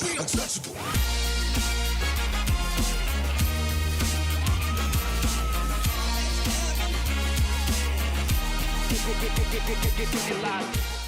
be untouchable. Get, get, get, get, get, get, get, get, get, get, get, get, get, get,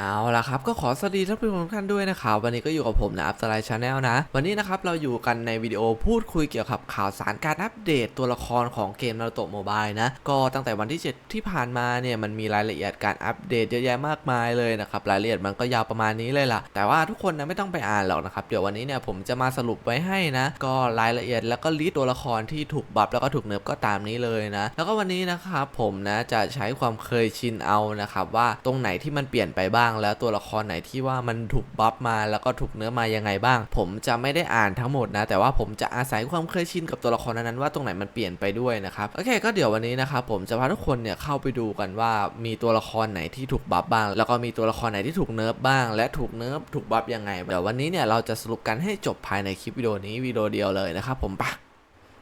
เอาละครับก็ขอสวัสดีท่านผู้ชมทุกท่านด้วยนะครับวันนี้ก็อยู่กับผมนะอัพสไลด์ชาแนลนะ วันนี้นะครับเราอยู่กันในวิดีโอพูดคุยเกี่ยวกับข่าวสารการอัปเดตตัวละครของเกมนารูโตะโมบายนะ ก็ตั้งแต่วันที่ 7 ที่ผ่านมาเนี่ยมันมีรายละเอียดการอัปเดตเยอะแยะมากมายเลยนะครับรายละเอียดมันก็ยาวประมาณนี้เลยล่ะ แต่ว่าทุกคนนะไม่ต้องไปอ่านหรอกนะครับเดี๋ยววันนี้เนี่ยผมจะมาสรุปไว้ให้นะ ก็รายละเอียดแล้วก็ลิสต์ตัวละครที่ถูกบัฟแล้วก็ถูกเนิร์ฟก็ตามนี้เลยนะ แล้วก็วันนี้นะครับผมนะจะใช้ความเคยชินเอานะครับว่าตรงไหนที่มันเปลี่ยนไปบ้างแล้วตัวละครไหนที่ว่ามันถูกบัฟมาแล้วก็ถูกเนื้อมายังไงบ้าง ผมจะไม่ได้อ่านทั้งหมดนะ แต่ว่าผมจะอาศัยความเคยชินกับตัวละครนั้นๆว่าตรงไหนมันเปลี่ยนไปด้วยนะครับโอเค ก็เดี๋ยววันนี้นะครับผมจะพาทุกคนเนี่ยเข้าไปดูกันว่ามีตัวละครไหนที่ถูกบัฟบ้าง แล้วก็มีตัวละครไหนที่ถูกเนิร์ฟบ้าง และถูกเนิร์ฟถูกบัฟยังไงเดี๋ยววันนี้เนี่ยเราจะสรุปกันให้จบภายในคลิปวิดีโอนี้วิดีโอเดียวเลยนะครับผมปะ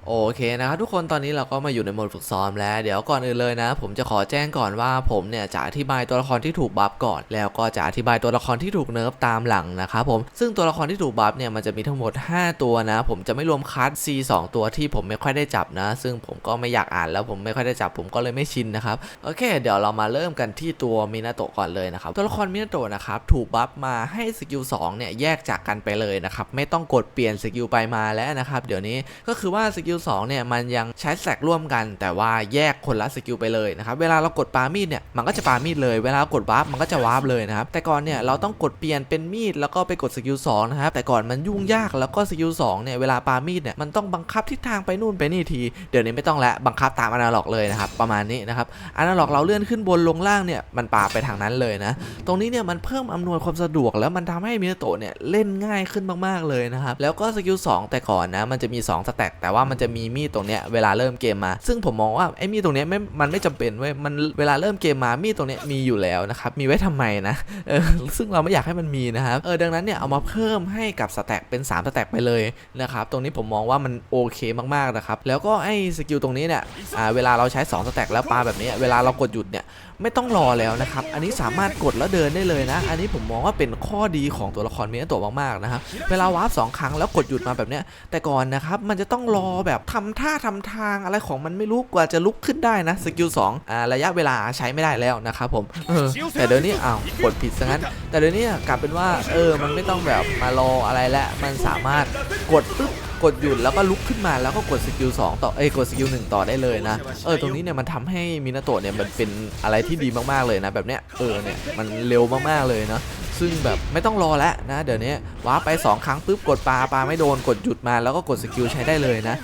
โอเคนะครับทุกคนตอนนี้เราก็มาอยู่ในโหมดฝึกซ้อมแล้ว เดี๋ยวก่อนอื่นเลยนะ ผมจะขอแจ้งก่อนว่าผมเนี่ยจะอธิบายตัวละครที่ถูกบัฟก่อน แล้วก็จะอธิบายตัวละครที่ถูกเนิร์ฟตามหลังนะครับผมซึ่งตัวละครที่ถูกบัฟเนี่ยมันจะมีทั้งหมด 5 ตัวนะ ผมจะไม่รวมคัส C 2ตัวที่ผมไม่ค่อยได้จับนะ ซึ่งผมก็ไม่อยากอ่านแล้วผมไม่ค่อยได้จับผมก็เลยไม่ชินนะครับโอเค เดี๋ยวเรามาเริ่มกันที่ตัวมินาโตะก่อนเลยนะครับตัวละครมินาโตะนะครับถูกบัฟมาให้สกิล2เนี่ยแยกจากกันไปเลยนะครับไม่ต้องกดเปลี่ยนสกิลไปมาแล้วนะครับเดี๋ยวนี้ก็คือว่าสกิล2เนี่ยมันยังใช้แสกร่วมกัน แต่ว่าแยกคนละสกิลไปเลยนะครับเวลาเรากดปามีดเนี่ยมันก็จะปามีดเลยเวลากดวาร์ปมันก็จะวาร์ปเลยนะครับแต่ก่อนเนี่ยเราต้องกดเปลี่ยนเป็นมีดแล้วก็ไปกดสกิล2นะครับแต่ก่อนมันยุ่งยากแล้วก็สกิล2เนี่ยเวลาปามีดเนี่ยมันต้องบังคับทิศทางไปนู่นไปนี่ทีเดี๋ยวนี้ไม่ต้องแล้วบังคับตามอนาล็อกเลยนะครับประมาณนี้นะครับอนาล็อกเราเลื่อนขึ้นบนลงล่างเนี่ยมันปาไปทางนั้นเลยนะตรงนี้เนี่ยมันเพิ่มอำนวยความสะดวกแล้วมันทำให้มิโตะเนี่ยเล่นง่ายขึ้นมากๆเลยนะครับแล้วก็สกิล2แต่ก่อนนะมันจะมี2สแต็กแต่ว่ามันจะมีมีดตรงเนี้ยเวลาเริ่มเกมมา ซึ่งผมมองว่าไอ้มีดตรงเนี้ยไม่มันไม่จำเป็นเว้ยมันเวลาเริ่มเกมมามีดตรงเนี้ยมีอยู่แล้วนะครับมีไว้ทำไมนะเออซึ่งเราไม่อยากให้มันมีนะครับเออดังนั้นเนี่ยเอามาเพิ่มให้กับสแต็กเป็น3สแต็กไปเลยนะครับตรงนี้ผมมองว่ามันโอเคมากๆนะครับแล้วก็ไอ้สกิลตรงนี้เนี่ยอ่าเวลาเราใช้2สแต็กแล้วปาแบบนี้เวลาเรากดหยุดเนี่ยไม่ต้องรอแล้วนะครับ อันนี้สามารถกดแล้วเดินได้เลยนะ อันนี้ผมมองว่าเป็นข้อดีของตัวละครมินาโตะมากๆนะครับ เวลาวาร์ปสองครั้งแล้วกดหยุดมาแบบเนี้ย แต่ก่อนนะครับ มันจะต้องรอแบบทำท่าทำทางอะไรของมันไม่รู้กว่าจะลุกขึ้นได้นะ สกิล2อ่าระยะเวลาใช้ไม่ได้แล้วนะครับผมเออแต่เดี๋ยวนี้อ้าวกดผิดซะงั้น แต่เดี๋ยวนี้กลับเป็นว่า เออ มันไม่ต้องแบบมารออะไรแล้ว มันสามารถกดปุ๊บกดหยุดแล้วก็ลุกขึ้นมาแล้วก็กดสกิล2ต่อเอ้ยกดสกิล1ต่อได้เลยนะเออตรงนี้เนี่ยมันทำให้มินาโตะเนี่ยมันเป็นอะไรที่ดีมากๆเลยนะแบบเนี้ยเออเนี่ยมันเร็วมากๆเลยเนาะ ซึ่งแบบไม่ต้องรอแล้วนะ เดี๋ยวนี้ว้าร์ปไป 2 ครั้งปุ๊บกดปลาปลาไม่โดนกดหยุดมาแล้วก็กดสกิลใช้ได้เลยนะ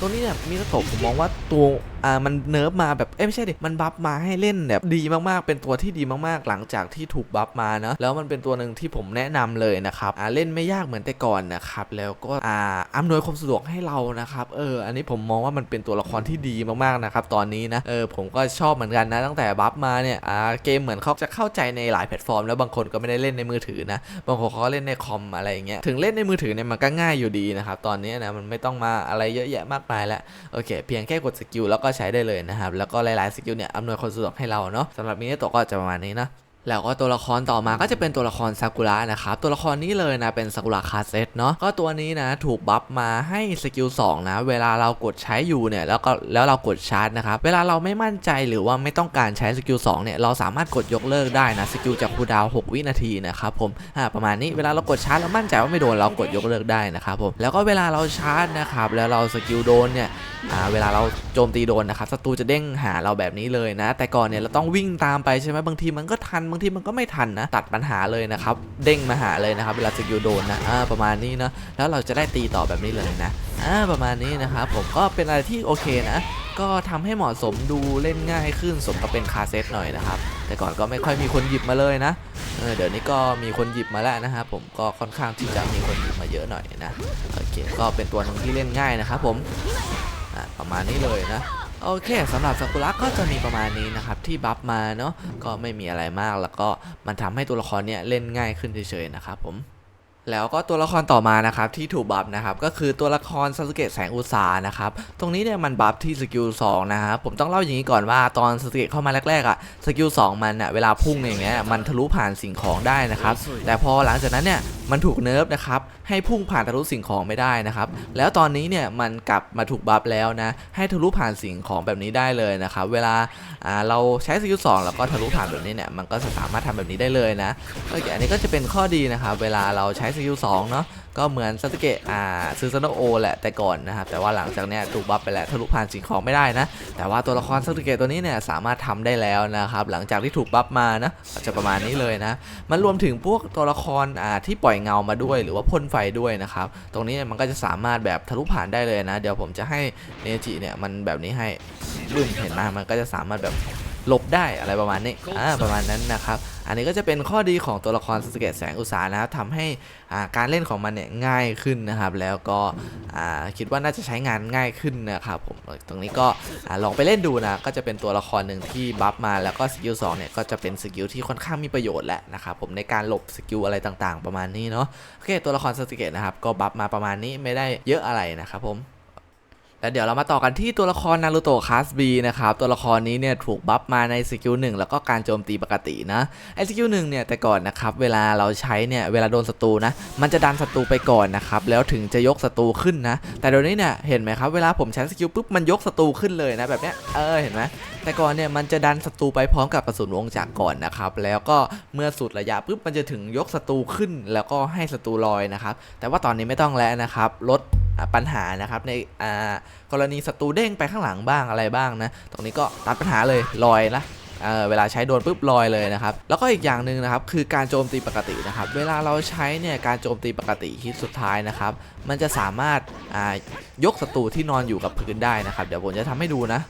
ตรงนี้เนี่ยมินาโตะผมมองว่าตัวอ่ามันเนิร์ฟมาแบบเอ้ไม่ใช่ดิมันบัฟมาให้เล่นแบบดีมากๆ เป็นตัวที่ดีมากๆ หลังจากที่ถูกบัฟมาเนะแล้วมันเป็นตัวหนึ่งที่ผมแนะนำเลยนะครับอ่าเล่นไม่ยากเหมือนแต่ก่อนนะครับแล้วก็อ่าอำนวยความสะดวกให้เรานะครับเอออันนี้ผมมองว่ามันเป็นตัวละครที่ดีมากๆนะครับตอนนี้นะเออผมก็ชอบเหมือนกันนะตั้งแต่บัฟมาเนี่ยอ่าเกมเหมือนเขาจะเข้าใจในหลายแพลตฟอร์ม แล้วบางคนก็ไม่ได้เล่นในมือถือนะบางคนเขาเล่นในคอมอะไรอย่างเงี้ยถึงเล่นในมือถือเนี่ยมันก็ง่ายอยู่ดีนะครับตอนนี้นะมันไม่ต้องมาอะไรเยอะแยะมากมายแล้วโอเค เพียงแค่กดสกิลแล้วก็ใช้ได้เลยนะครับแล้วก็หลายๆสกิลเนี่ยอำนวยความสะดวกให้เราเนาะสำหรับมินิโตก็จะประมาณนี้นะ แล้วก็ตัวละครต่อมาก็จะเป็นตัวละครซากุระนะครับ ตัวละครนี้เลยนะเป็นซากุระคาเซตเนาะก็ตัวนี้นะถูกบัฟมาให้สกิล2นะเวลาเรากดใช้อยู่เนี่ยแล้วก็แล้วเรากดชาร์จนะครับเวลาเราไม่มั่นใจหรือว่าไม่ต้องการใช้สกิล2เนี่ยเราสามารถกดยกเลิกได้นะสกิลจากคูดาว 6 วินาทีนะครับผมอ่าประมาณนี้เวลาเรากดชาร์จเรามั่นใจว่าไม่โดนเรากดยกเลิกได้นะครับผมแล้วก็เวลาเราชาร์จนะครับแล้วเราสกิลโดนเนี่ยอ่าเวลาเราโจมตีโดนนะครับศัตรูจะเด้งหาเราแบบนี้เลยนะ แต่ก่อนเนี่ยเราต้องวิ่งตามไปใช่ไหมบางทีมันก็ทันบางทีมันก็ไม่ทันนะ ตัดปัญหาเลยนะครับ เด้งมาหาเลยนะครับ เวลาสกิลโดนนะอ่าประมาณนี้เนาะแล้วเราจะได้ตีต่อแบบนี้เลยนะอ่าประมาณนี้นะครับผมก็เป็นอะไรที่โอเคนะ ก็ทำให้เหมาะสมดูเล่นง่ายขึ้นสมกับเป็นคาเซตหน่อยนะครับ แต่ก่อนก็ไม่ค่อยมีคนหยิบมาเลยนะเเดี๋ยวนี้ก็มีคนหยิบมาแล้วนะครับผมก็ค่อนข้างที่จะมีคนหยิบมาเยอะหน่อยนะโอเคก็เป็นตัวหนึ่งที่เล่นง่ายนะครับผมประมาณนี้เลยนะ โอเคสำหรับซากุระก็จะมีประมาณนี้นะครับที่บัฟมาเนาะก็ไม่มีอะไรมากแล้วก็มันทำให้ตัวละครเนี่ยเล่นง่ายขึ้นเฉยๆนะครับผมแล้วก็ตัวละครต่อมานะครับที่ถูกบัฟนะครับก็คือตัวละครซาสึเกะแสงอุตสานะครับตรงนี้เนี่ยมันบัฟที่สกิล2นะครับผมต้องเล่าอย่างนี้ก่อนว่าตอนซาสึเกะเข้ามาแรกๆอะสกิล2มันอะเวลาพุ่งอย่างเงี้ยมันทะลุผ่านสิ่งของได้นะครับแต่พอหลังจากนั้นเนี่ยมันถูกเนิร์ฟนะครับ ให้พุ่งผ่านทะลุสิ่งของไม่ได้นะครับ แล้วตอนนี้เนี่ยมันกลับมาถูกบัฟแล้วนะ ให้ทะลุผ่านสิ่งของแบบนี้ได้เลยนะครับ เวลาเราใช้สกิลสองแล้วก็ทะลุผ่านแบบนี้เนี่ยมันก็สามารถทำแบบนี้ได้เลยนะโอเคอันนี้ก็จะเป็นข้อดีนะครับ เวลาเราใช้สกิลสองเนาะ ก็เหมือนซาสึเกะอ่าซูซานโอแหละแต่ก่อนนะครับแต่ว่าหลังจากเนี้ยถูกบัฟไปแล้วทะลุผ่านสิ่งของไม่ได้นะ แต่ว่าตัวละครซาสึเกะตัวนี้เนี่ยสามารถทำได้แล้วนะครับหลังจากที่ถูกบัฟมานะก็จะประมาณนี้เลยนะมันรวมถึงพวกตัวละครอ่าที่ปล่อยเงามาด้วยหรือว่าพ่นไฟด้วยนะครับตรงนี้มันก็จะสามารถแบบทะลุผ่านได้เลยนะ เดี๋ยวผมจะให้เนจิเนี่ยมันแบบนี้ให้รุ่นเห็นไหมมันก็จะสามารถแบบ หลบได้อะไรประมาณนี้อ่าประมาณนั้นนะครับ อันนี้ก็จะเป็นข้อดีของตัวละครสเกตแสงอุตสาหนะครับทำให้อ่าการเล่นของมันเนี่ยง่ายขึ้นนะครับ แล้วก็อ่าคิดว่าน่าจะใช้งานง่ายขึ้นนะครับผมตรงนี้ก็อ่าลองไปเล่นดูนะก็จะเป็นตัวละครหนึ่งที่บัฟมาแล้วก็สกิลสองเนี่ยก็จะเป็นสกิลที่ค่อนข้างมีประโยชน์แหละนะครับผมในการหลบสกิลอะไรต่างๆ ประมาณนี้เนาะโอเคตัวละครสเกตนะครับก็บัฟมาประมาณนี้ไม่ได้เยอะอะไรนะครับผม แล้วเดี๋ยวเรามาต่อกันที่ตัวละครนารูโตะคาสบีนะครับตัวละครนี้เนี่ยถูกบัฟมาในสกิลหนึ่งแล้วก็การโจมตีปกตินะไอสกิลหนึ่งเนี่ยแต่ก่อนนะครับเวลาเราใช้เนี่ยเวลาโดนศัตรูนะมันจะดันศัตรูไปก่อนนะครับแล้วถึงจะยกศัตรูขึ้นนะ แต่เดี๋ยวนี้เนี่ยเห็นไหมครับเวลาผมใช้สกิลปุ๊บมันยกศัตรูขึ้นเลยนะแบบเนี้ยเออเห็นไหม แต่ก่อนเนี่ยมันจะดันศัตรูไปพร้อมกับกระสุนวงจักรก่อนนะครับแล้วก็เมื่อสุดระยะปุ๊บมันจะถึงยกศัตรูขึ้น แล้วก็ให้ศัตรูลอยนะครับแต่ว่าตอนนี้ไม่ต้องแล้วนะครับลดปัญหานะครับในกรณีศัตรูเด้งไปข้างหลังบ้างอะไรบ้างนะตรงนี้ก็ตัดปัญหาเลยลอยละเเวลาใช้โดนปุ๊บลอยเลยนะครับ แล้วก็อีกอย่างหนึ่งนะครับคือการโจมตีปกตินะครับ เวลาเราใช้เนี่ยการโจมตีปกติฮิตสุดท้ายนะครับ มันจะสามารถายกศัตรูที่นอนอยู่กับพื้นได้นะครับ เดี๋ยวผมจะทำให้ดูนะ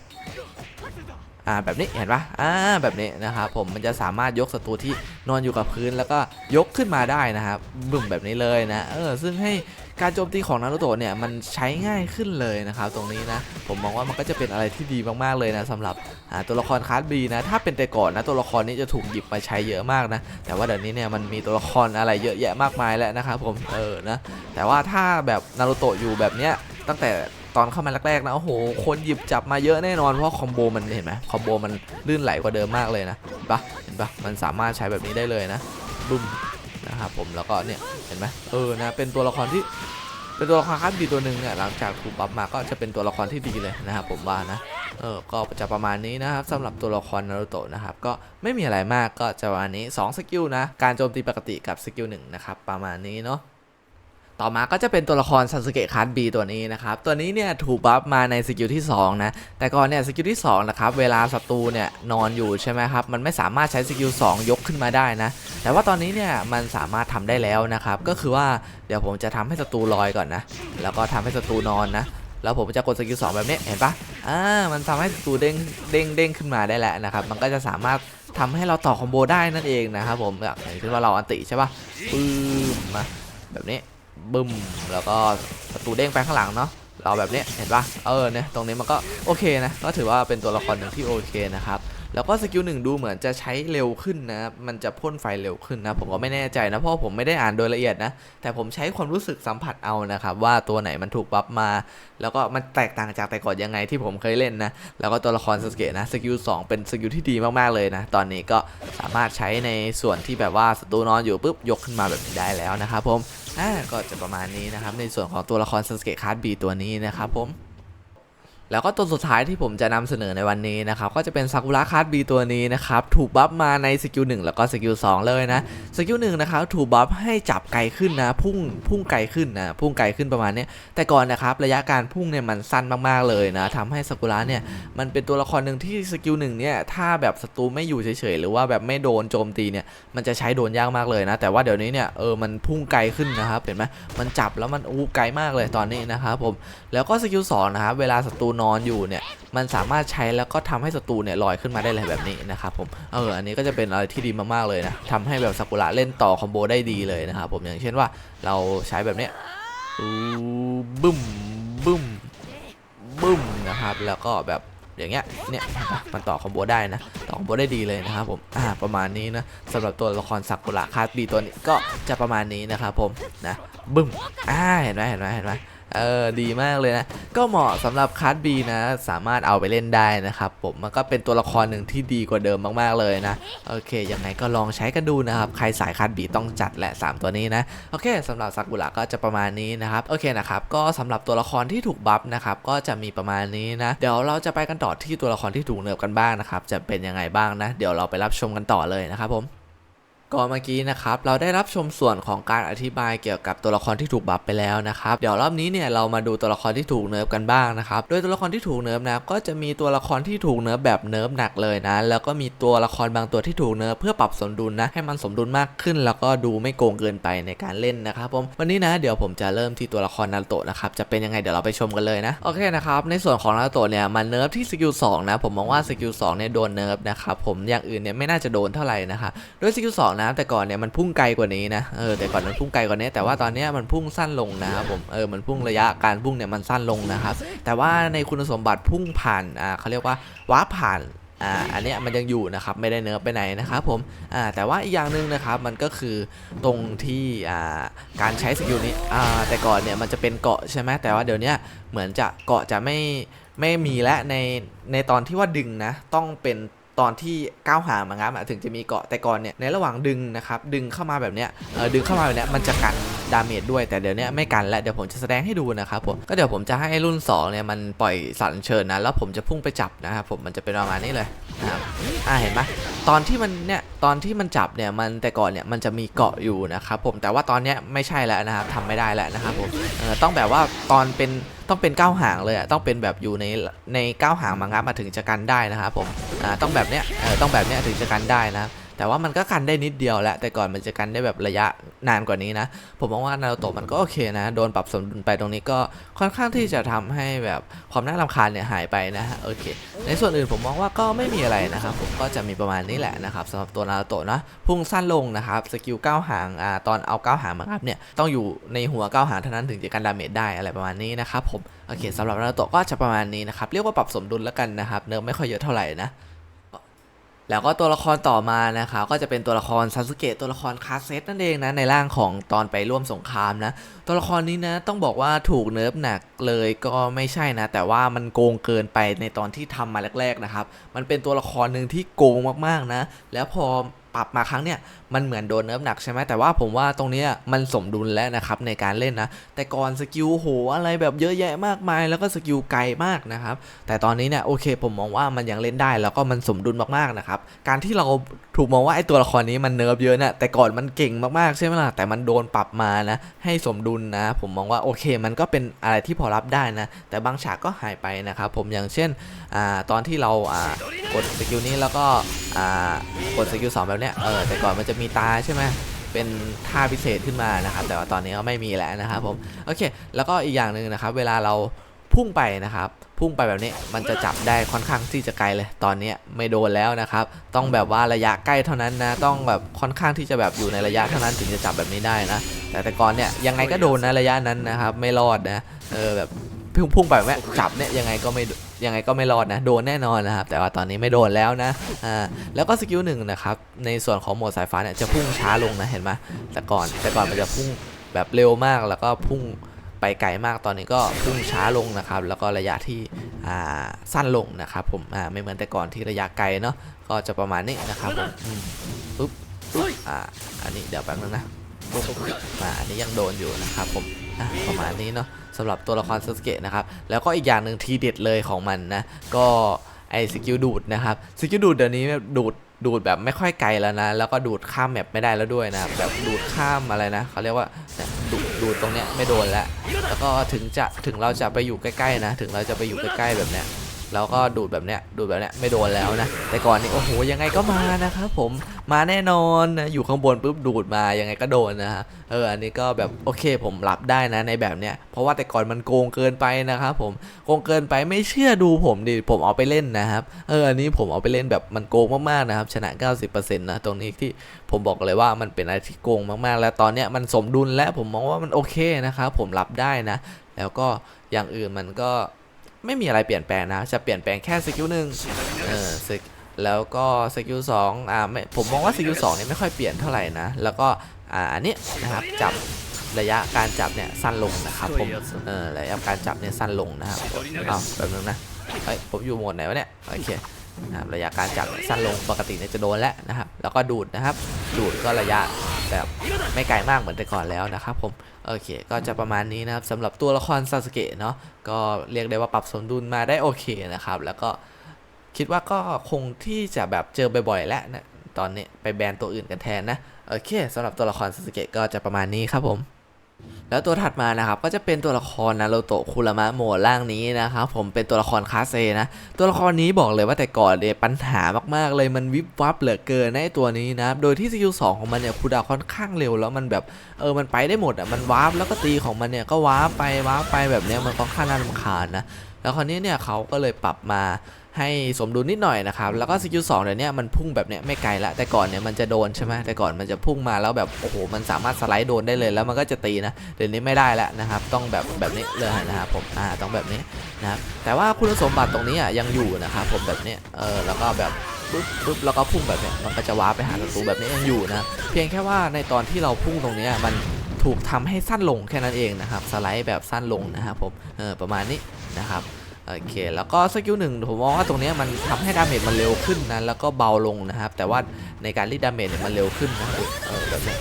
อ่าแบบนี้เห็นปะอ่าแบบนี้นะครับผมมันจะสามารถยกศัตรูที่นอนอยู่กับพื้นแล้วก็ยกขึ้นมาได้นะครับบึ้มแบบนี้เลยนะเออซึ่งให้การโจมตีของนารูโตะเนี่ยมันใช้ง่ายขึ้นเลยนะครับตรงนี้นะผมมองว่ามันก็จะเป็นอะไรที่ดีมากๆเลยนะสำหรับอ่าตัวละครคลาสบีนะถ้าเป็นแต่ก่อนนะตัวละครนี้จะถูกหยิบมาใช้เยอะมากนะแต่ว่าเดี๋ยวนี้เนี่ยมันมีตัวละครอะไรเยอะแยะมากมายแล้วนะครับผมเออนะแต่ว่าถ้าแบบนารูโตะอยู่แบบเนี้ยตั้งแต่ ตอนเข้ามาแรกๆนะโอ้โหคนหยิบจับมาเยอะแน่นอนเพราะคอมโบมันเห็นไหมคอมโบมันลื่นไหลกว่าเดิมมากเลยนะเห็นปะเห็นปะมันสามารถใช้แบบนี้ได้เลยนะบุ้มนะครับผมแล้วก็เนี่ยเห็นไหมเออนะเป็นตัวละครที่เป็นตัวละครคลาสดีตัวหนึ่งเนี่ยหลังจากถูกบัฟมาก็จะเป็นตัวละครที่ดีเลยนะครับผมว่านะเออก็จะประมาณนี้นะครับสำหรับตัวละครนารูโตะนะครับก็ไม่มีอะไรมากก็จะประมาณนี้ 2 สกิลนะ การโจมตีปกติกับสกิลหนึ่งนะครับประมาณนี้เนาะ ต่อมาก็จะเป็นตัวละครซาสึเกะคัสบีตัวนี้นะครับ ตัวนี้เนี่ยถูกบัฟมาในสกิลที่2นะ แต่ก่อนเนี่ยสกิลที่2นะครับ เวลาศัตรูเนี่ยนอนอยู่ใช่ไหมครับ มันไม่สามารถใช้สกิล2ยกขึ้นมาได้นะ แต่ว่าตอนนี้เนี่ยมันสามารถทำได้แล้วนะครับ ก็คือว่าเดี๋ยวผมจะทำให้ศัตรูลอยก่อนนะ แล้วก็ทำให้ศัตรูนอนนะแล้วผมจะกดสกิลสองแบบนี้เห็นปะอ่า มันทำให้ศัตรูเด้งเด้งเด้งขึ้นมาได้แหละนะครับ มันก็จะสามารถทำให้เราต่อคอมโบได้นั่นเองนะครับผมแบบเช่นว่าเราอันติใช่ปะปึ้มมาแบบนี้ บึ้มแล้วก็ศัตรูเด้งไปข้างหลังเนาะเราแบบนี้เห็นปะเออเนี่ยตรงนี้มันก็โอเคนะก็ถือว่าเป็นตัวละครหนึ่งที่โอเคนะครับ แล้วก็สกิลหนึ่งดูเหมือนจะใช้เร็วขึ้นนะ มันจะพ่นไฟเร็วขึ้นนะ ผมก็ไม่แน่ใจนะ เพราะผมไม่ได้อ่านโดยละเอียดนะ แต่ผมใช้ความรู้สึกสัมผัสเอานะครับ ว่าตัวไหนมันถูกบัฟมา แล้วก็มันแตกต่างจากแต่ก่อนยังไงที่ผมเคยเล่นนะ แล้วก็ตัวละครสเกตนะ สกิล2เป็นสกิลที่ดีมากๆเลยนะ ตอนนี้ก็สามารถใช้ในส่วนที่แบบว่าศัตรูนอนอยู่ปุ๊บยกขึ้นมาแบบนี้ได้แล้วนะครับผม อ่า ก็จะประมาณนี้นะครับ ในส่วนของตัวละครสเกตคาร์ดบีตัวนี้นะครับผม แล้วก็ตัวสุดท้ายที่ผมจะนำเสนอในวันนี้นะครับก็จะเป็นซากุระคาร์ดบีตัวนี้นะครับถูกบัฟมาในสกิล1แล้วก็สกิล2เลยนะสกิล1นะครับถูกบัฟให้จับไกลขึ้นนะพุ่งพุ่งไกลขึ้นนะพุ่งไกลขึ้นประมาณนี้แต่ก่อนนะครับระยะการพุ่งเนี่ยมันสั้นมากๆเลยนะทำให้ซากุระเนี่ยมันเป็นตัวละครหนึ่งที่สกิลหนึ่งเนี่ยถ้าแบบศัตรูไม่อยู่เฉยๆหรือว่าแบบไม่โดนโจมตีเนี่ยมันจะใช้โดนยากมากเลยนะแต่ว่าเดี๋ยวนี้เนี่ยเออมันพุ่งไกลขึ้นนะครับเห็นไหมมันจับแล้วมันอู้ไกลมากเลยตอนนี้นะครับผมแล้วก็สกิลสองนะครับเวลาศัตรูนนอนอยู่เนี่ยมันสามารถใช้แล้วก็ทำให้ศัตรูเนี่ยลอยขึ้นมาได้เลยแบบนี้นะครับผมเอออันนี้ก็จะเป็นอะไรที่ดีมากๆเลยนะทำให้แบบซากุระเล่นต่อคอมโบได้ดีเลยนะครับผมอย่างเช่นว่าเราใช้แบบเนี้ยบึ้มบึ้มบึ้มนะครับแล้วก็แบบอย่างเงี้ยเนี่ยมันต่อคอมโบได้นะต่อคอมโบได้ดีเลยนะครับผมอ่าประมาณนี้นะสำหรับตัวละครซากุระคาสบีตัวนี้ก็จะประมาณนี้นะครับผมนะบึ้มอ่าเห็นไหมเห็นไหมเห็นไหม เออดีมากเลยนะ ก็เหมาะสำหรับคัสบีนะ สามารถเอาไปเล่นได้นะครับผมมันก็เป็นตัวละครหนึ่งที่ดีกว่าเดิมมากๆเลยนะโอเคยังไงก็ลองใช้กันดูนะครับใครสายคัสบีต้องจัดแหละ 3 ตัวนี้นะโอเคสำหรับซากุระก็จะประมาณนี้นะครับโอเคนะครับก็สำหรับตัวละครที่ถูกบัฟนะครับก็จะมีประมาณนี้นะ เดี๋ยวเราจะไปกันต่อที่ตัวละครที่ถูกเนิร์ฟกันบ้างนะครับจะเป็นยังไงบ้างนะ เดี๋ยวเราไปรับชมกันต่อเลยนะครับผม ก็เมื่อกี้นะครับเราได้รับชมส่วนของการอธิบายเกี่ยวกับตัวละครที่ถูกบัฟไปแล้วนะครับเดี๋ยวรอบนี้เนี่ยเรามาดูตัวละครที่ถูกเนิร์ฟกันบ้างนะครับโดยตัวละครที่ถูกเนิร์ฟนะก็จะมีตัวละครที่ถูกเนิร์ฟแบบเนิร์ฟหนักเลยนะแล้วก็มีตัวละครบางตัวที่ถูกเนิร์ฟเพื่อปรับสมดุลนะให้มันสมดุลมากขึ้น แล้วก็ดูไม่โกงเกินไปในการเล่นนะครับผมวันนี้นะเดี๋ยวผมจะเริ่มที่ตัวละครนาโตะนะครับจะเป็นยังไงเดี๋ยวเราไปชมกันเลยนะโอเคนะครับในส่วนของนาโตะเนี่ยมันเนิร์ฟที่สกิล2นะผมมองว่าสกิล2เนี่ยโดนเนิร์ฟนะครับผมอย่างอื่นเนี่ยไม่น่าจะโดนเท่าไหร่นะครับโดยสกิล2นะแต่ก่อนเนี่ยมันพุ่งไกลกว่านี้นะเออแต่ก่อนมันพุ่งไกลกว่านี้ แต่ว่าตอนนี้มันพุ่งสั้นลงนะครับผมเออมันพุ่งระยะการพุ่งเนี่ยมันสั้นลงนะครับ แต่ว่าในคุณสมบัติพุ่งผ่านอ่าเขาเรียกว่าว้าร์ผ่านอ่าอันเนี้ยมันยังอยู่นะครับไม่ได้เนิร์ฟไปไหนนะครับผมอ่าแต่ว่าอีกอย่างหนึ่งนะครับมันก็คือตรงที่อ่าการใช้สกิลนี้อ่าแต่ก่อนเนี่ยมันจะเป็นเกาะใช่ไหมแต่ว่าเดี๋ยวนี้เหมือนจะเกาะจะไม่ไม่มีและในในตอนที่ว่าดึงนะต้องเป็น ตอนที่ก้าวหางมางับถึงจะมีเกาะแต่ก่อนเนี่ยในระหว่างดึงนะครับดึงเข้ามาแบบเนี้ยดึงเข้ามาแบบเนี้ยมันจะกัน ดาเมจด้วยแต่เดี๋ยวนี้ไม่กันแล้วเดี๋ยวผมจะแสดงให้ดูนะครับผมก็เดี๋ยวผมจะให้รุ่น2เนี่ยมันปล่อยสัญเชิญนะแล้วผมจะพุ่งไปจับนะครับผมมันจะเป็นประมาณนี้เลยนะครับอ่าเห็นไหมตอนที่มันเนี่ยตอนที่มันจับเนี่ยมันแต่ก่อนเนี่ยมันจะมีเกาะอยู่นะครับผมแต่ว่าตอนเนี้ยไม่ใช่แล้วนะครับทำไม่ได้แล้วนะครับผมเออต้องแบบว่าตอนเป็นต้องเป็นก้าวหางเลยอะต้องเป็นแบบอยู่ในในก้าวหางมางับมาถึงจะกันได้นะครับผมอ่าต้องแบบเนี้ยเออต้องแบบเนี้ยถึงจะกันได้นะ แต่ว่ามันก็กันได้นิดเดียวแหละแต่ก่อนมันจะกันได้แบบระยะนานกว่านี้นะ ผมมองว่านารูโตะมันก็โอเคนะ โดนปรับสมดุลไปตรงนี้ก็ค่อนข้างที่จะทำให้แบบความน่ารำคาญเนี่ยหายไปนะฮะโอเค ในส่วนอื่นผมมองว่าก็ไม่มีอะไรนะครับผมก็จะมีประมาณนี้แหละนะครับสำหรับตัวนารูโตะนะพุ่งสั้นลงนะครับสกิลก้าวหางอ่าตอนเอาก้าวหางมาครับเนี่ยต้องอยู่ในหัวก้าวหางเท่านั้นถึงจะกันดาเมจได้อะไรประมาณนี้นะครับผมโอเคสำหรับนารูโตะก็จะประมาณนี้นะครับเรียกว่าปรับสมดุลแล้วกันนะครับเนื้อไม่ค่อยเยอะเท่าไหร่นะ แล้วก็ตัวละครต่อมานะครับก็จะเป็นตัวละครซาสึเกะตัวละครคาเซตนั่นเองนะในร่างของตอนไปร่วมสงครามนะตัวละครนี้นะ ต้องบอกว่าถูกเนิร์ฟหนักเลยก็ไม่ใช่นะ แต่ว่ามันโกงเกินไปในตอนที่ทำมาแรก ๆนะครับ มันเป็นตัวละครหนึ่งที่โกงมากๆนะ แล้วพอปรับมาครั้งเนี่ยมันเหมือนโดนเนิร์ฟหนักใช่ไหมแต่ว่าผมว่าตรงเนี้ยมันสมดุลแล้วนะครับในการเล่นนะ แต่ก่อนสกิลโหอะไรแบบเยอะแยะมากมาย แล้วก็สกิลไกลมากนะครับ แต่ตอนนี้เนี่ยโอเค ผมมองว่ามันยังเล่นได้แล้วก็มันสมดุลมากๆนะครับ การที่เราถูกมองว่าไอ้ตัวละครนี้มันเนิร์ฟเยอะนะแต่ก่อนมันเก่งมากๆใช่ไหมล่ะแต่มันโดนปรับมานะให้สมดุลนะ ผมมองว่าโอเค มันก็เป็นอะไรที่พอรับได้นะ แต่บางฉากก็หายไปนะครับผมอย่างเช่นอตอนที่เรากดสกิลนี้แล้วก็กดสกิลสองแบบเนี้ยเออแต่ก่อนมันจะมีตาใช่ไหมเป็นท่าพิเศษขึ้นมานะครับ แต่ว่าตอนนี้ก็ไม่มีแล้วนะครับผมโอเค แล้วก็อีกอย่างหนึ่งนะครับ เวลาเราพุ่งไปนะครับ พุ่งไปแบบนี้มันจะจับได้ค่อนข้างที่จะไกลเลย ตอนนี้ไม่โดนแล้วนะครับ ต้องแบบว่าระยะใกล้เท่านั้นนะ ต้องแบบค่อนข้างที่จะแบบอยู่ในระยะเท่านั้นถึงจะจับแบบนี้ได้นะ แต่แต่ก่อนเนี่ยยังไงก็โดนนะระยะนั้นนะครับ ไม่รอดนะ เออแบบพุ่งพุ่งไปแบบนี้จับเนี่ยยังไงก็ไม่ยังไงก็ไม่รอดนะ โดนแน่นอนนะครับ แต่ว่าตอนนี้ไม่โดนแล้วนะ อ่า แล้วก็สกิลหนึ่งนะครับ ในส่วนของโหมดสายฟ้าเนี่ยจะพุ่งช้าลงนะ เห็นไหมแต่ก่อนแต่ก่อนมันจะพุ่งแบบเร็วมากแล้วก็พุ่ง ไปไกลมากตอนนี้ก็พุ่งช้าลงนะครับ แล้วก็ระยะที่สั้นลงนะครับผมไม่เหมือนแต่ก่อนที่ระยะไกลเนาะก็จะประมาณนี้นะครับผมอืมปุ๊บปุ๊บอ่าอันนี้เดี๋ยวแป๊บนึงนะปุ๊บอ่าอันนี้ยังโดนอยู่นะครับผมประมาณนี้เนาะสำหรับตัวละครซสเกะนะครับแล้วก็อีกอย่างหนึ่งทีเด็ดเลยของมันนะก็ไอสกิลดูดนะครับสกิลดูดเดี๋ยวนี้ดูด ดูดแบบไม่ค่อยไกลแล้วนะ แล้วก็ดูดข้ามแมปไม่ได้แล้วด้วยนะแบบดูดข้ามอะไรนะเขาเรียกว่าดูดดูดตรงเนี้ยไม่โดนแล้วแล้วก็ถึงจะถึงเราจะไปอยู่ใกล้ๆนะ ถึงเราจะไปอยู่ใกล้ๆแบบเนี้ย แล้วก็ดูดแบบเนี้ยดูดแบบเนี้ยไม่โดนแล้วนะ แต่ก่อนนี่โอ้โหยังไงก็มานะครับผมมาแน่นอนนะอยู่ข้างบนปุ๊บดูดมายังไงก็โดนนะฮะเอออันนี้ก็แบบโอเคผมรับได้นะในแบบเนี้ยเพราะว่าแต่ก่อนมันโกงเกินไปนะครับผมโกงเกินไปไม่เชื่อดูผมดิผมเอาไปเล่นนะครับเอออันนี้ผมเอาไปเล่นแบบมันโกงมากๆนะครับชนะ 90%นะตรงนี้ที่ผมบอกเลยว่ามันเป็นอะไรที่โกงมากๆ แล้วตอนเนี้ยมันสมดุลและผมมองว่ามันโอเคนะครับผมรับได้นะ แล้วก็อย่างอื่นมันก็ ไม่มีอะไรเปลี่ยนแปลงนะ จะเปลี่ยนแปลงแค่สกิลหนึ่งเออสกแล้วก็สกิลสองอ่าไม่ผมมองว่าสกิลสองเนี่ยไม่ค่อยเปลี่ยนเท่าไหร่นะ แล้วก็อ่าอันนี้นะครับจับระยะการจับเนี่ยสั้นลงนะครับผมเออระยะการจับเนี่ยสั้นลงนะครับอ้าวแบบนึงนะเฮ้ยผมอยู่โหมดไหนวะเนี่ยโอเคนะครับระยะการจับเนี่ยสั้นลงปกติเนี่ยจะโดนแล้วนะครับ แล้วก็ดูดนะครับ ดูดก็ระยะแบบไม่ไกลมากเหมือนแต่ก่อนแล้วนะครับผม โอเค ก็จะประมาณนี้นะครับสำหรับตัวละครซาสเกะเนาะก็เรียกได้ว่าปรับสมดุลมาได้โอเคนะครับ แล้วก็คิดว่าก็คงที่จะแบบเจอบ่อยๆแล้วนะตอนนี้ไปแบนตัวอื่นกันแทนนะ โอเคสำหรับตัวละครซาสเกะก็จะประมาณนี้ครับผม แล้วตัวถัดมานะครับก็จะเป็นตัวละครนารูโตะคุรามะโหมดล่างนี้นะครับผมเป็นตัวละครคาเซนะ ตัวละครนี้บอกเลยว่าแต่ก่อนเนี่ยปัญหามากๆเลยมันวิบวับเหลือเกินในตัวนี้นะโดยที่สกิลสองของมันเนี่ยคูดาวค่อนข้างเร็วแล้วมันแบบเออมันไปได้หมดอะมันวาร์ปแล้วก็ตีของมันเนี่ยก็วาร์ปไปวาร์ปไปแบบเนี้ยมันค่อนข้างน่ารำคาญนะแล้วคราวนี้เนี่ยเขาก็เลยปรับมา ให้สมดุลนิดหน่อยนะครับ แล้วก็สกิลสองเดี๋ยวนี้มันพุ่งแบบเนี้ยไม่ไกลละแต่ก่อนเนี่ยมันจะโดนใช่ไหมแต่ก่อนมันจะพุ่งมาแล้วแบบโอ้โหมันสามารถสไลด์โดนได้เลยแล้วมันก็จะตีนะเดี๋ยวนี้ไม่ได้แล้วนะครับ ต้องแบบแบบนี้เลยนะครับผมอ่าต้องแบบนี้นะครับแต่ว่าคุณสมบัติตรงนี้อะยังอยู่นะครับผมแบบนี้เออแล้วก็แบบปุ๊บปุ๊บแล้วก็พุ่งแบบเนี้ยมันก็จะว้าร์ปไปหาศัตรูแบบนี้ยังอยู่นะเพียงแค่ว่าในตอนที่เราพุ่งตรงเนี้ยมันถูกทำให้สั้นลงแค่นั้นเองนะครับสไลด์แบบสั้นลงนะครับผมเออประมาณนี้นะครับ โอเค แล้วก็สกิลหนึ่งผมมองว่าตรงนี้มันทำให้ดาเมจมันเร็วขึ้นนะแล้วก็เบาลงนะครับ แต่ว่าในการรีดดาเมจเนี่ยมันเร็วขึ้นนะเออแบบนี้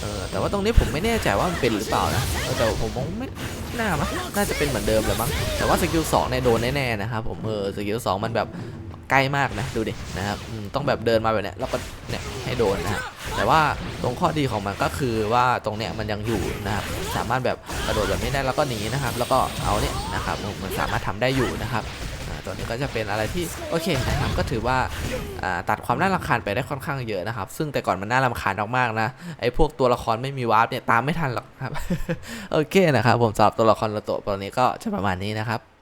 เออแต่ว่าตรงนี้ผมไม่แน่ใจว่ามันเป็นหรือเปล่านะแต่ผมมองไม่น่ามั้งน่าจะเป็นเหมือนเดิมเลยมั้งแต่ว่าสกิลสองเนี่ยโดนแน่ๆนะครับผมเออสกิลสองมันแบบใกล้มากนะดูดินะครับต้องแบบเดินมาแบบเนี้ยแล้วก็เนี่ย ให้โดนนะฮะแต่ว่าตรงข้อดีของมันก็คือว่าตรงเนี้ยมันยังอยู่นะครับสามารถแบบกระโดดแบบนี้ได้แล้วก็หนีนะครับ แล้วก็เอาเนี่ยนะครับมันสามารถทำได้อยู่นะครับตัวนี้ก็จะเป็นอะไรที่โอเคนะครับก็ถือว่าาตัดความน่ารำคาญไปได้ค่อนข้างเยอะนะครับ ซึ่งแต่ก่อนมันน่ารำคาญมากๆนะไอ้พวกตัวละครไม่มีวาร์ปเนี่ยตามไม่ทันหรอกครับโอเคนะครับผมสำหรับตัวละครระโตะตัวนี้ก็จะประมาณนี้นะครับ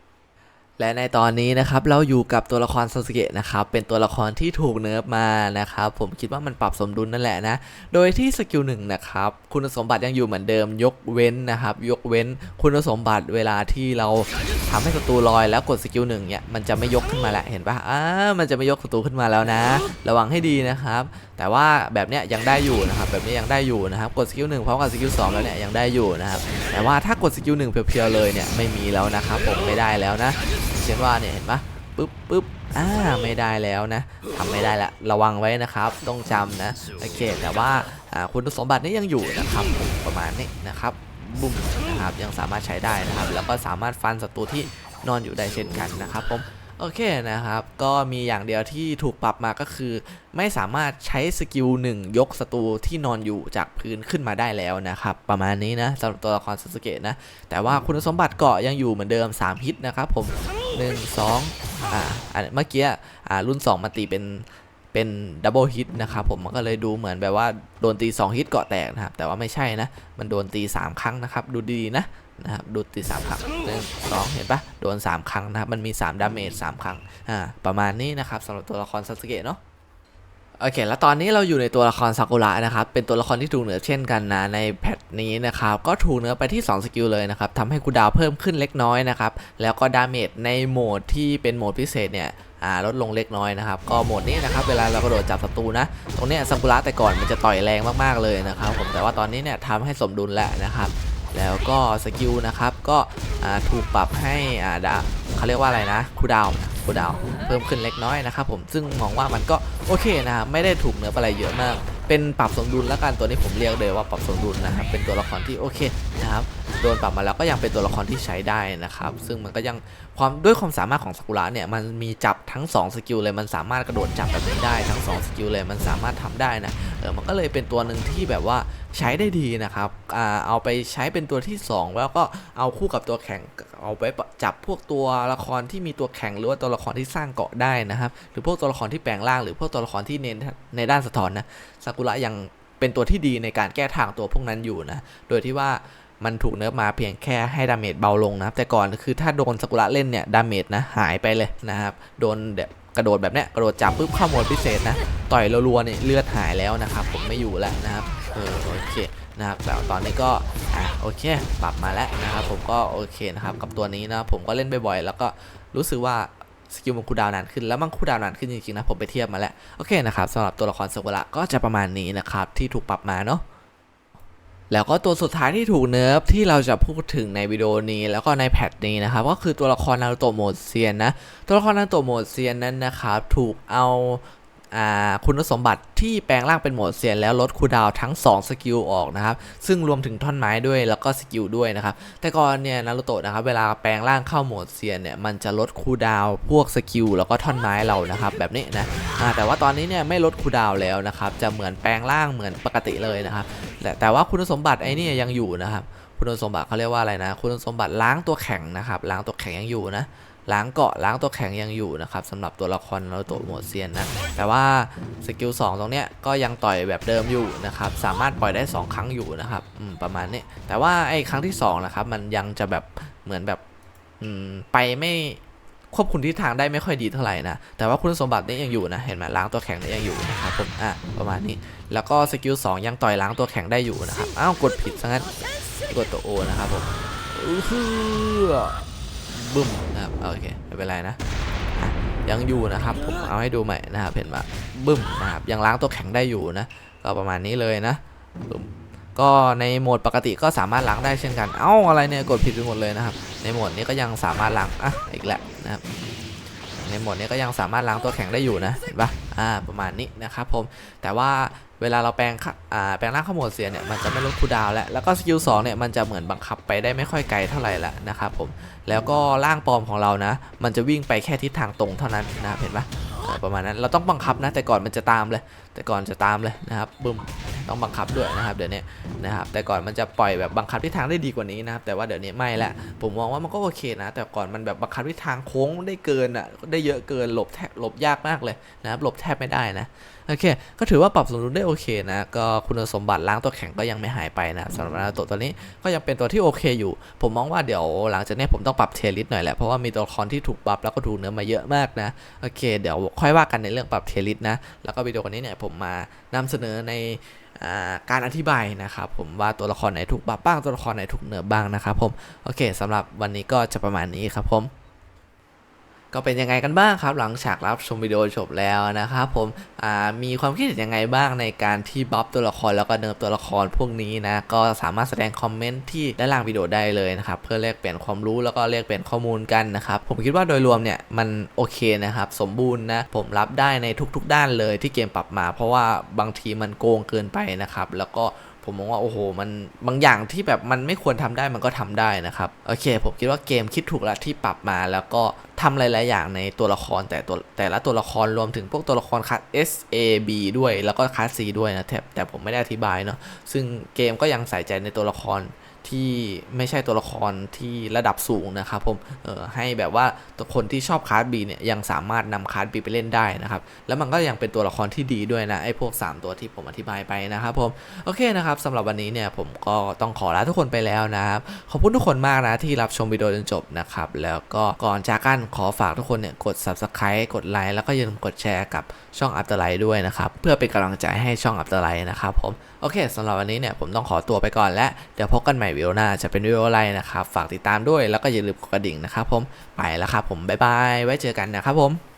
และในตอนนี้นะครับเราอยู่กับตัวละครซาสึเกะนะครับเป็นตัวละครที่ถูกเนิร์ฟมานะครับผมคิดว่ามันปรับสมดุลนั่นแหละนะโดยที่สกิลหนึ่งนะครับคุณสมบัติยังอยู่เหมือนเดิมยกเว้นนะครับยกเว้นคุณสมบัติเวลาที่เราทำให้ศัตรูลอยแล้วกดสกิลหนึ่งเนี่ยมันจะไม่ยกขึ้นมาแล้วเห็นปะอ่ามันจะไม่ยกศัตรูขึ้นมาแล้วนะ ระวังให้ดีนะครับ แต่ว่าแบบเนี้ยยังได้อยู่นะครับแบบนี้ยังได้อยู่นะครับกดสกิลหนึ่งพร้อมกับสกิลสองแล้วเนี่ยยังได้อยู่นะครับแต่ว่าถ้ากดสกิลหนึ่งเพียวๆเลยเนี่ยไม่มีแล้วนะครับผมไม่ได้แล้วนะเช่นว่าเนี่ยเห็นปะปึ๊บปึ๊บอ่าไม่ได้แล้วนะทำไม่ได้ละระวังไว้นะครับ ต้องจำนะโอเคแต่ว่าคุณสมบัตินี้ยังอยู่นะครับผมประมาณนี้นะครับบุ้มนะครับยังสามารถใช้ได้นะครับ แล้วก็สามารถฟันศัตรูที่นอนอยู่ได้เช่นกันนะครับผม โอเคนะครับ ก็มีอย่างเดียวที่ถูกปรับมาก็คือ ไม่สามารถใช้สกิลหนึ่งยกศัตรูที่นอนอยู่จากพื้นขึ้นมาได้แล้วนะครับ ประมาณนี้นะสำหรับตัวละครซาสึเกะนะ แต่ว่าคุณสมบัติเกาะยังอยู่เหมือนเดิม 3 ฮิตนะครับผม 1 2อ่าอันเมื่อกี้อ่ารุ่น 2 มาตีเป็นเป็นดับเบิลฮิตนะครับผมมันก็เลยดูเหมือนแบบว่าโดนตี 2 ฮิตเกาะแตกนะครับ แต่ว่าไม่ใช่นะ มันโดนตี 3 ครั้งนะครับ ดูดีๆนะ นะครับดูตี3ครั้งหนึ่งสองเห็นปะโดน3ครั้งนะครับมันมี3ดาเมจ3ครั้งอ่าประมาณนี้นะครับสำหรับตัวละครซาสึเกะเนาะโอเค แล้วตอนนี้เราอยู่ในตัวละครซากุระนะครับ เป็นตัวละครที่ถูกเหนือเช่นกันนะ ในแพทนี้นะครับ ก็ถูกเหนือไปที่ 2 สกิลเลยนะครับทำให้คูดาวเพิ่มขึ้นเล็กน้อยนะครับ แล้วก็ดาเมจในโหมดที่เป็นโหมดพิเศษเนี่ยอ่าลดลงเล็กน้อยนะครับ ก็โหมดนี้นะครับ เวลาเรากระโดดจับศัตรูนะ ตรงเนี้ยซากุระแต่ก่อนมันจะต่อยแรงมากๆเลยนะครับ ผม แต่ว่าตอนนี้เนี่ยทำให้สมดุลแล้วนะครับ แล้วก็สกิลนะครับก็ถูกปรับให้อ่าดาเขาเรียกว่าอะไรนะคูดาวคูดาวเพิ่มขึ้นเล็กน้อยนะครับผมซึ่งมองว่ามันก็โอเคนะไม่ได้ถูกเนื้ออะไรเยอะมาก เป็นปรับสมดุลแล้วกันตัวนี้ผมเรียกเลยว่าปรับสมดุลนะครับเป็นตัวละครที่โอเคนะครับ โดนปรับมาแล้วก็ยังเป็นตัวละครที่ใช้ได้นะครับ ซึ่งมันก็ยังความด้วยความสามารถของสกุระเนี่ยมันมีจับทั้ง2สกิลเลยมันสามารถกระโดดจับแบบนี้ได้ทั้ง2สกิลเลยมันสามารถทำได้นะเออมันก็เลยเป็นตัวหนึ่งที่แบบว่าใช้ได้ดีนะครับอ่าเอาไปใช้เป็นตัวที่ 2 แล้วก็เอาคู่กับตัวแข่งเอาไปจับพวกตัวละครที่มีตัวแข่งหรือว่าตัวละครที่สร้างเกาะได้นะครับ หรือพวกตัวละครที่แปลงร่างหรือพวกตัวละครที่เน้นในด้านสะท้อนนะซากุระยังเป็นตัวที่ดีในการแก้ทางตัวพวกนั้นอยู่นะ โดยที่ว่า มันถูกเนิร์ฟมาเพียงแค่ให้ดาเมจเบาลงนะครับ แต่ก่อนคือถ้าโดนซากุระเล่นเนี่ยดาเมจนะหายไปเลยนะครับ โดนแบบกระโดดแบบเนี้ยกระโดดจับปุ๊บเข้าโหมดพิเศษนะ ต่อยรัวๆเนี่ยเลือดหายแล้วนะครับผมไม่อยู่แล้วนะครับเออโอเคนะครับแต่ตอนนี้ก็อะโอเคปรับมาแล้วนะครับผมก็โอเคนะครับกับตัวนี้นะผมก็เล่นบ่อยๆแล้วก็รู้สึกว่าสกิลมันคูดาวน์นานขึ้นแล้วมันคูดาวนานขึ้นจริงๆนะผมไปเทียบมาแล้วโอเคนะครับสำหรับตัวละครซากุระก็จะประมาณนี้นะครับที่ถูกปรับมาเนาะ แล้วก็ตัวสุดท้ายที่ถูกเนิร์ฟที่เราจะพูดถึงในวิดีโอนี้ แล้วก็ในแพทนี้นะครับก็คือตัวละครนารูโตะโหมดเซียนนะตัวละครนารูโตะโหมดเซียนนั้นนะครับถูกเอา คุณสมบัติที่แปลงร่างเป็นโหมดเซียนแล้วลดคูดาวทั้ง 2 สกิลออกนะครับซึ่งรวมถึงท่อนไม้ด้วยแล้วก็สกิลด้วยนะครับแต่ก่อนเนี่ยนารูโตะนะครับเวลาแปลงร่างเข้าโหมดเซียนเนี่ยมันจะลดคูดาวพวกสกิลแล้วก็ท่อนไม้เรานะครับแบบนี้นะแต่ว่าตอนนี้เนี่ยไม่ลดคูดาวแล้วนะครับจะเหมือนแปลงร่างเหมือนปกติเลยนะครับแต่แต่ว่าคุณสมบัติไอ้นี่ยังอยู่นะครับคุณสมบัติเขาเรียกว่าอะไรนะ คุณสมบัติล้างตัวแข็งนะครับล้างตัวแข็งยังอยู่นะ ล้างเกาะล้างตัวแข็งยังอยู่นะครับสำหรับตัวละครนารูโตะโหมดเซียนนะแต่ว่าสกิล2ตรงเนี้ยก็ยังต่อยแบบเดิมอยู่นะครับสามารถปล่อยได้ 2 ครั้งอยู่นะครับประมาณนี้แต่ว่าไอ้ครั้งที่2นะครับมันยังจะแบบเหมือนแบบไปไม่ควบคุมทิศทางได้ไม่ค่อยดีเท่าไหร่นะ แต่ว่าคุณสมบัตินี่ยังอยู่นะ เห็นไหมล้างตัวแข็งนี่ยังอยู่นะครับผม อะ ประมาณนี้ แล้วก็สกิล2ยังต่อยล้างตัวแข็งได้อยู่นะครับ อ้าว กดผิดซะงั้น กดตัวโอนะครับผมอื้อ บึ้มนะครับโอเคไม่เป็นไรนะยังอยู่นะครับผมเอาให้ดูใหม่นะครับเห็นปะบึ้มนะครับยังล้างตัวแข็งได้อยู่นะก็ประมาณนี้เลยนะก็ในโหมดปกติก็สามารถล้างได้เช่นกัน เอ้าอะไรเนี่ยกดผิดไปหมดเลยนะครับ ในโหมดนี้ก็ยังสามารถล้างอะอีกแล้วนะครับ ในโหมดนี้ก็ยังสามารถล้างตัวแข็งได้อยู่นะเห็นปะอ่าประมาณนี้นะครับผมแต่ว่าเวลาเราแปลงอ่าแปลงร่างข้ามหมดเสียเนี่ยมันจะไม่ลดคูดาวแล้วแล้วก็สกิลสองเนี่ยมันจะเหมือนบังคับไปได้ไม่ค่อยไกลเท่าไหร่ละนะครับผมแล้วก็ร่างปลอมของเรานะ มันจะวิ่งไปแค่ทิศทางตรงเท่านั้นนะเห็นปะประมาณนั้นเราต้องบังคับนะแต่ก่อนมันจะตามเลย แต่ก่อนจะตามเลยนะครับบึ้มต้องบังคับด้วยนะครับเดี๋ยวนี้นะครับแต่ก่อนมันจะปล่อยแบบบังคับทิศทางได้ดีกว่านี้นะครับแต่ว่าเดี๋ยวนี้ไม่ละผมมองว่ามันก็โอเคนะ แต่ก่อนมันแบบบังคับทิศทางโค้งได้เกินอะได้เยอะเกินหลบแทบหลบยากมากเลยนะครับหลบแทบไม่ได้นะโอเค ก็ถือว่าปรับสมดุลได้โอเคนะก็คุณสมบัติล้างตัวแข็งก็ยังไม่หายไปนะสำหรับนาโตตัวนี้ก็ยังเป็นตัวที่โอเคอยู่ ผมมองว่าเดี๋ยวหลังจากนี้ผมต้องปรับเทลิสหน่อยแหละเพราะว่ามีตัวละครที่ถูกบัฟแล้วก็ถูกเนื้อมาเยอะมากนะโอเค เดี๋ยวค่อยว่ากันในเรื่องปรับเทลิสนะแล้วก็วิดีโอนี้เนี่ยผมมานำเสนอในอการอธิบายนะครับผมว่าตัวละครไหนถูกบัฟบ้างตัวละครไหนถูกเนื้อบ้างนะครับผมโอเคสำหรับวันนี้ก็จะประมาณนี้ครับผม ก็เป็นยังไงกันบ้างครับ หลังจากรับชมวิดีโอจบแล้วนะครับผมมีความคิดเห็นยังไงบ้างในการที่บัฟตัวละครแล้วก็เนิร์ฟตัวละครพวกนี้นะก็สามารถแสดงคอมเมนต์ที่ด้านล่างวิดีโอได้เลยนะครับเพื่อแลกเปลี่ยนความรู้แล้วก็แลกเปลี่ยนข้อมูลกันนะครับผมคิดว่าโดยรวมเนี่ยมันโอเคนะครับสมบูรณ์นะผมรับได้ในทุก ๆ ด้านเลยที่เกมปรับมา เพราะว่าบางทีมันโกงเกินไปนะครับแล้วก็ ผมมองว่าโอ้โห มันบางอย่างที่แบบมันไม่ควรทำได้มันก็ทำได้นะครับ โอเค ผมคิดว่าเกมคิดถูกแล้วที่ปรับมาแล้วก็ทำหลาย ๆ อย่างในตัวละครแต่ตัวแต่ละตัวละครรวมถึงพวกตัวละครคัส S A B ด้วยแล้วก็คัส C ด้วยนะแต่แต่ผมไม่ได้อธิบายเนาะซึ่งเกมก็ยังใส่ใจในตัวละคร ที่ไม่ใช่ตัวละครที่ระดับสูงนะครับผมเออให้แบบว่าตัวคนที่ชอบคาร์ดบีเนี่ยยังสามารถนำคาร์ดบีไปเล่นได้นะครับ แล้วมันก็ยังเป็นตัวละครที่ดีด้วยนะไอ้พวก 3 ตัวที่ผมอธิบายไปนะครับผมโอเคนะครับสำหรับวันนี้เนี่ยผมก็ต้องขอลาทุกคนไปแล้วนะครับขอบคุณทุกคนมากนะที่รับชมวิดีโอจนจบนะครับแล้วก็ก่อนจากกันขอฝากทุกคนเนี่ยกด subscribe กดไลค์แล้วก็อย่าลืมกดแชร์กับช่องอัปเตอร์ไลท์ด้วยนะครับเพื่อเป็นกำลังใจให้ช่องอัปเตอร์ไลท์นะครับผม โอเคสำหรับวันนี้เนี่ยผมต้องขอตัวไปก่อนและเดี๋ยวพบกันใหม่วิดีโอหน้าจะเป็นวิดีโออะไรนะครับ ฝากติดตามด้วยแล้วก็อย่าลืมกดกระดิ่งนะครับผมไปแล้วครับผมบ๊ายบายไว้เจอกันนะครับผม